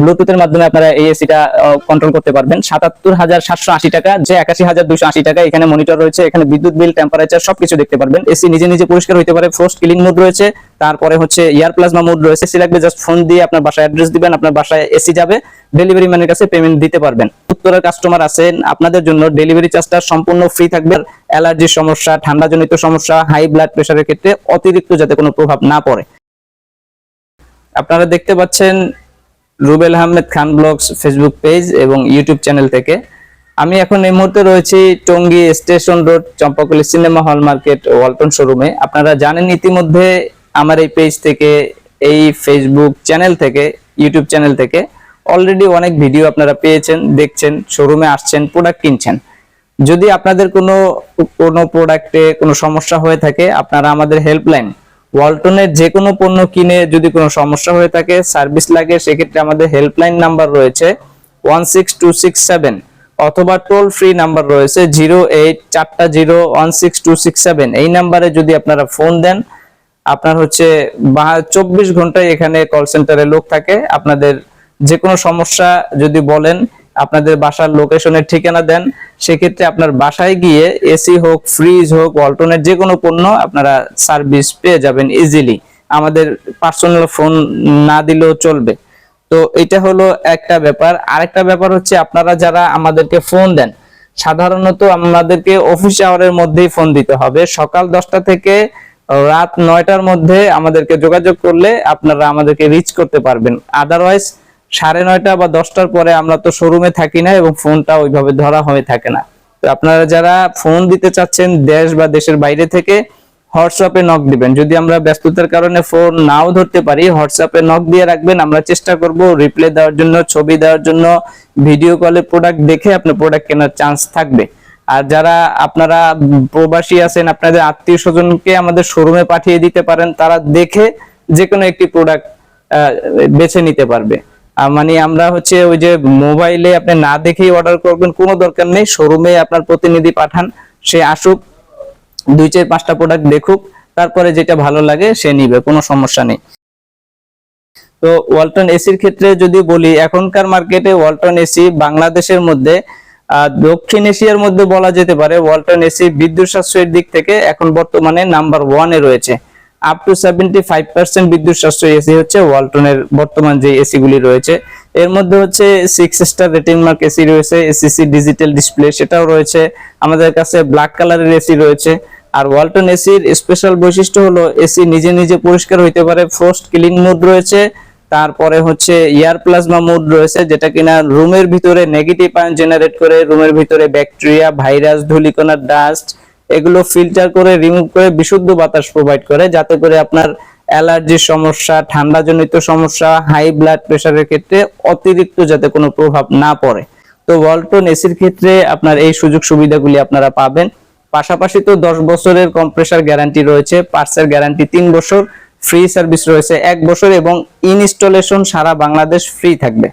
ব্লুটুথের মাধ্যমে আপনারা এই এসিটা কন্ট্রোল করতে পারবেন। সাতাত্তর হাজার সাতশো আশি টাকা, যে একাশি হাজার দুশো আশি টাকা এখানে মনিটর রয়েছে, এখানে বিদ্যুৎ বিল টেম্পারেচার সবকিছু দেখতে পারবেন। এসি নিজে নিজে পরিষ্কার হতে পারে ফ্রোস্ট ক্লিন মোড রয়েছে, তারপরে হচ্ছে এয়ার প্লাজমা মোড রয়েছে। এসি লাগবে জাস্ট ফোন দিয়ে আপনার বাসায় অ্যাড্রেস দিবেন, আপনার বাসায় এসি যাবে ডেলিভারি ম্যানের কাছে পেমেন্ট দিতে পারবেন। উত্তরের কাস্টমার আছেন, আপনাদের জন্য ডেলিভারি চার্জটা সম্পূর্ণ ফ্রি থাকবে। অ্যালার্জির সমস্যা, ঠান্ডাজনিত সমস্যা হাই ব্লাড প্রেশারের ক্ষেত্রে অতিরিক্ত যাতে কোনো প্রভাব না পড়ে। আপনারা দেখতে পাচ্ছেন Rubel Ahmed Khan blogs Facebook page এবং ইউটিউব চ্যানেল থেকে। আমি এখন এই মুহূর্তে রয়েছি Tongi station road, Champakali cinema hall market, Walton শোরুমে। আপনারা জানেন ইতিমধ্যে আমার এই পেজ থেকে, এই ফেসবুক চ্যানেল থেকে, ইউটিউব চ্যানেল থেকে অলরেডি অনেক ভিডিও আপনারা পেয়েছেন, দেখছেন, শোরুমে আসছেন প্রোডাক্ট কিনছেন। যদি আপনাদের কোনো কোনো প্রোডাক্টে কোনো সমস্যা হয়ে থাকে, আপনারা আমাদের হেল্পলাইন ওয়ালটনের যে কোনো পণ্য কিনে যদি কোনো সমস্যা হয়ে থাকে, সার্ভিস লাগে, সেক্ষেত্রে আমাদের হেল্পলাইন নাম্বার রয়েছে one six two six seven অথবা টোল ফ্রি নাম্বার রয়েছে জিরো এইট চারটা zero one six two six seven এই নাম্বারে যদি আপনারা ফোন দেন, আপনার হচ্ছে চব্বিশ ঘন্টায় এখানে কল সেন্টারে লোক থাকে, আপনাদের যে কোনো সমস্যা যদি বলেন আপনাদের বাসার লোকেশনের ঠিকানা দেন, সেক্ষেত্রে আপনার বাসায় গিয়ে এসি হোক ফ্রিজ হোক ওয়ালটনের যে কোনো পণ্য আপনারা সার্ভিস পেয়ে যাবেন ইজিলি আমাদের পার্সোনাল ফোন না দিলেও চলবে। তো এটা হলো একটা ব্যাপার। আরেকটা ব্যাপার হচ্ছে আপনারা যারা আমাদেরকে ফোন দেন, সাধারণত আমাদেরকে অফিস আওয়ারের মধ্যেই ফোন দিতে হবে। সকাল দশটা থেকে রাত নয়টার মধ্যে আমাদেরকে যোগাযোগ করলে আপনারা আমাদেরকে রিচ করতে পারবেন। আদারওয়াইজ সাড়ে নয়টা বা দশটার পরে আমরা তো শোরুমে থাকি না এবং ফোনটা ওইভাবে ধরা হয়ে থাকে না। তো আপনারা যারা ফোন দিতে চাচ্ছেন দেশ বা দেশের বাইরে থেকে হোয়াটসঅ্যাপে নক দিবেন। যদি আমরা ব্যস্ততার কারণে ফোন নাও ধরতে পারি হোয়াটসঅ্যাপে নক দিয়ে রাখবেন। আমরা চেষ্টা করব রিপ্লে দেওয়ার জন্য, ছবি দেওয়ার জন্য ভিডিও কলে প্রোডাক্ট দেখে আপনার প্রোডাক্ট কেনার চান্স থাকবে। আর যারা আপনারা প্রবাসী আছেন, আপনাদের আত্মীয় স্বজনকে আমাদের শোরুমে পাঠিয়ে দিতে পারেন, তারা দেখে যে কোনো একটি প্রোডাক্ট বেছে নিতে পারবে। মানে আমরা হচ্ছে ওই যে মোবাইলে আপনি না দেখেই অর্ডার করবেন, কোনো দরকার নেই। শোরুমে আপনার প্রতিনিধি পাঠান, সে আসুক, দুই চার পাঁচটা প্রোডাক্ট দেখুক, তারপরে যেটা ভালো লাগে সে নিবে, কোনো সমস্যা নেই। তো ওয়ালটন এসির ক্ষেত্রে যদি বলি, এখনকার মার্কেটে ওয়ালটন এসি বাংলাদেশের মধ্যে দক্ষিণ এশিয়ার মধ্যে বলা যেতে পারে ওয়ালটন এসি বিদ্যুৎ সাশ্রয়ের দিক থেকে এখন বর্তমানে নাম্বার ওয়ানে রয়েছে। Up to seventy five percent বিদ্যুৎ সাশ্রয়ী এসি হচ্ছে ওয়ালটনের বর্তমান যে এসি গুলি রয়েছে। এর মধ্যে হচ্ছে six star rating mark AC রয়েছে এসিসি ডিজিটাল ডিসপ্লে সেটাও রয়েছে। আমাদের কাছে ব্ল্যাক কালারের এসি রয়েছে। আর ওয়ালটন এসির স্পেশাল বৈশিষ্ট্য হলো এসি নিজে নিজে পরিষ্কার হইতে পারে ফ্রোস্ট ক্লিন মোড রয়েছে। তারপরে হচ্ছে এয়ার প্লাজমা মোড রয়েছে, যেটা কিনা রুমের ভিতরে নেগেটিভ আয়ন জেনারেট করে রুমের ভিতরে ব্যাকটেরিয়া ভাইরাস ধূলিকণা ডাস্ট এগুলো ফিল্টার করে রিমুভ করে বিশুদ্ধ বাতাস প্রোভাইড করে, যাতে করে আপনার অ্যালার্জির সমস্যা ঠান্ডা জনিত সমস্যা হাই ব্লাড প্রেশারের ক্ষেত্রে অতিরিক্ত যাতে কোনো প্রভাব না পড়ে। তো ওয়ালটন এসির ক্ষেত্রে আপনার এই সুযোগ সুবিধাগুলি আপনারা পাবেন। পাশাপাশি তো দশ বছরের কম্প্রেসার গ্যারান্টি রয়েছে পার্সের গ্যারান্টি তিন বছর ফ্রি সার্ভিস রয়েছে এক বছর এবং ইনস্টলেশন সারা বাংলাদেশ ফ্রি থাকবে।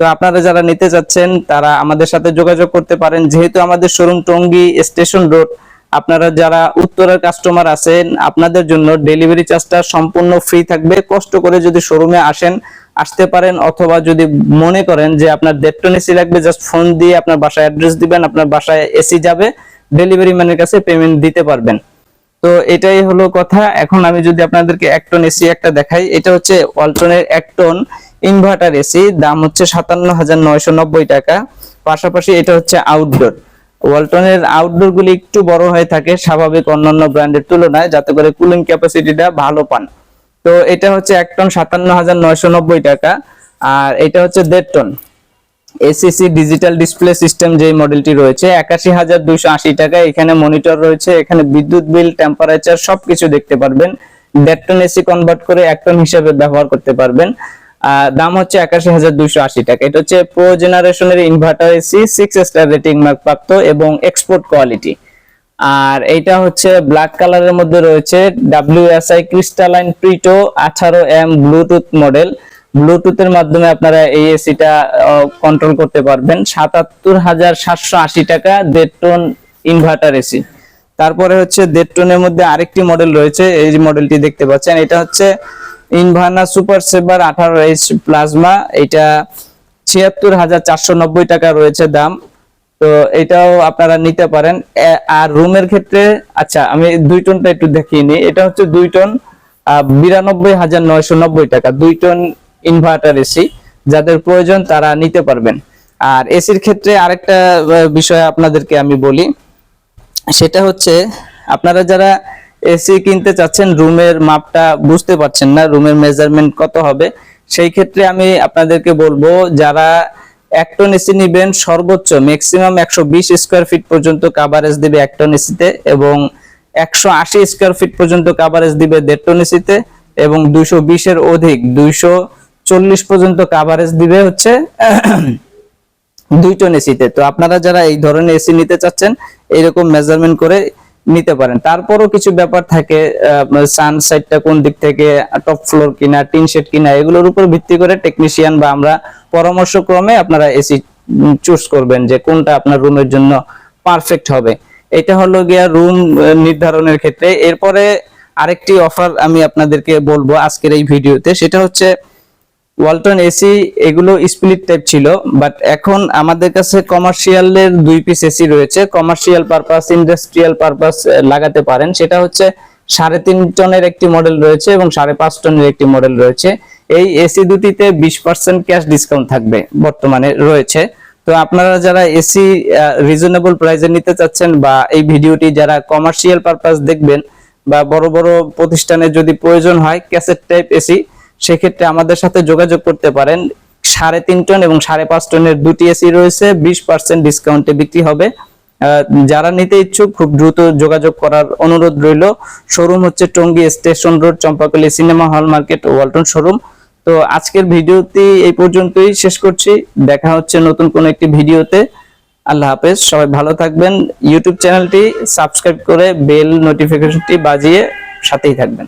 তো আপনারা যারা নিতে চাচ্ছেন, তারা আমাদের সাথে যোগাযোগ করতে পারেন। যেহেতু আমাদের শোরুম টঙ্গী স্টেশন রোড আপনারা যারা উত্তরের কাস্টমার আছেন, আপনাদের জন্য ডেলিভারি চার্জটা সম্পূর্ণ ফ্রি থাকবে। কষ্ট করে যদি শোরুমে আসেন, আসতে পারেন অথবা যদি মনে করেন যে আপনার দেড় টন এসি লাগবে জাস্ট ফোন দিয়ে আপনার বাসায় অ্যাড্রেস দিবেন, আপনার বাসায় এসি যাবে ডেলিভারি ম্যানের কাছে পেমেন্ট দিতে পারবেন। তো এটাই হলো কথা। এখন আমি যদি আপনাদেরকে এক টন এসি একটা দেখাই, এটা হচ্ছে ওয়ালটনের এক টন ইনভার্টার এসি দাম হচ্ছে সাতান্ন হাজার নয়শো নব্বই টাকা। পাশাপাশি এটা হচ্ছে আউটডোর ওয়ালটনের আউটডোর গুলি একটু বড় হয়ে থাকে, স্বাভাবিক অন্যান্য ব্র্যান্ডের তুলনায়, যাতে করে কুলিং ক্যাপাসিটিটা ভালো পান। তো এটা হচ্ছে এক টন সাতান্ন হাজার নয়শো নব্বই টাকা, আর এটা হচ্ছে দেড় টন এসিসি ডিজিটাল ডিসপ্লে সিস্টেম যে মডেলটি রয়েছে, একাশি হাজার দুইশো আশি টাকা, এখানে মনিটর রয়েছে, এখানে বিদ্যুৎ বিল টেম্পারেচার সবকিছু দেখতে পারবেন। দেড় টন এসি কনভার্ট করে এক টন হিসেবে ব্যবহার করতে পারবেন। দাম হচ্ছে একাশি হাজার দুইশো আশি টাকা। এটা হচ্ছে প্রো জেনারেশনের inverter AC six star rating mark প্রাপ্ত এবং এক্সপোর্ট কোয়ালিটি আর এইটা হচ্ছে ব্ল্যাক কালারের মধ্যে রয়েছে ডাব্লিউএসআই ক্রিস্টালাইন প্রিটো আঠারো এম ব্লুটুথ মডেল ব্লুটুথের মাধ্যমে আপনারা এই এসিটা কন্ট্রোল করতে পারবেন। সাতাত্তর হাজার সাতশো আশি টাকা দেড় টন ইনভার্টার এসি তারপরে হচ্ছে দেড় টনের মধ্যে আরেকটি মডেল রয়েছে, এই মডেলটি দেখতে পাচ্ছেন। এটা হচ্ছে ইনভার্না সুপার সেভার আঠারো এইচ প্লাজমা এটা ছিয়াত্তর হাজার চারশো নব্বই টাকা রয়েছে দাম। তো এটাও আপনারা নিতে পারেন। আর রুমের ক্ষেত্রে আচ্ছা আমি দুই টনটা একটু দেখিয়ে নিই। এটা হচ্ছে দুই টন বিরানব্বই হাজার নয়শো নব্বই টাকা। দুই টন ইনভার্টার এসি যাদের প্রয়োজন তারা নিতে পারবেন। আর এসির ক্ষেত্রে আরেকটা বিষয় আপনাদেরকে আমি বলি। সেটা হচ্ছে, আপনারা যারা এসি কিনতে চাচ্ছেন, রুমের মাপটা বুঝতে পারছেন না, রুমের মেজারমেন্ট কত হবে, সেই ক্ষেত্রে আমি আপনাদেরকে বলব, যারা এক টন এসি নিবেন, সর্বোচ্চ ম্যাক্সিমাম একশো বিশ স্কোয়ার ফিট পর্যন্ত কাভারেজ দিবে এক টন এসিতে এবং একশো আশি স্কোয়ার ফিট পর্যন্ত কাভারেজ দিবে দেড় টন এসিতে এবং দুইশো বিশের অধিক, দুইশো চল্লিশ পর্যন্ত কাভারেজ দিবে হচ্ছে দুই টন এসিতে। তো আপনারা যারা এই ধরনের এসি নিতে চাচ্ছেন, এইরকম মেজারমেন্ট করে নিতে পারেন। তারপরও কিছু ব্যাপার থাকে সান সাইডটা কোন দিক থেকে টপ ফ্লোর কিনা, টিন শেড কিনা, এগুলোর উপর ভিত্তি করে টেকনিশিয়ান বা আমরা পরামর্শক্রমে আপনারা এসি চুজ করবেন যে কোনটা আপনার রুমের জন্য পারফেক্ট হবে। এটা হলো গিয়া রুম নির্ধারণের ক্ষেত্রে। এরপরে আরেকটি অফার আমি আপনাদেরকে বলব আজকের এই ভিডিওতে সেটা হচ্ছে ওয়ালটন এসি এগুলো স্প্লিট টাইপ ছিল বাট এখন আমাদের কাছে কমার্শিয়ালের দুই পিস এসি রয়েছে। কমার্শিয়াল পারপাস ইন্ডাস্ট্রিয়াল পারপাস লাগাতে পারেন। সেটা হচ্ছে সাড়ে তিন টনের একটি মডেল রয়েছে এবং সাড়ে পাঁচ টনের একটি মডেল রয়েছে। এই এসি দুটিতে বিশ পার্সেন্ট ক্যাশ ডিসকাউন্ট থাকবে বর্তমানে রয়েছে। তো আপনারা যারা এসি রিজনেবল প্রাইসে নিতে চাচ্ছেন বা এই ভিডিওটি যারা কমার্শিয়াল পারপাস দেখবেন বা বড় বড় প্রতিষ্ঠানে যদি প্রয়োজন হয় ক্যাসেট টাইপ এসি সেক্ষেত্রে আমাদের সাথে যোগাযোগ করতে পারেন। সাড়ে তিন টন এবং সাড়ে পাঁচ টনের দুটি এসি রয়েছে, বিশ পার্সেন্ট ডিসকাউন্টে বিক্রি হবে। যারা নিতে ইচ্ছুক, খুব দ্রুত যোগাযোগ করার অনুরোধ রইল। শোরুম হচ্ছে Tongi station road, Champakali cinema hall market Walton showroom. তো আজকের ভিডিওটি এই পর্যন্তই শেষ করছি। দেখা হচ্ছে নতুন কোন একটি ভিডিওতে। আল্লাহ হাফেজ, সবাই ভালো থাকবেন। ইউটিউব চ্যানেলটি সাবস্ক্রাইব করে বেল নোটিফিকেশনটি বাজিয়ে সাথেই থাকবেন।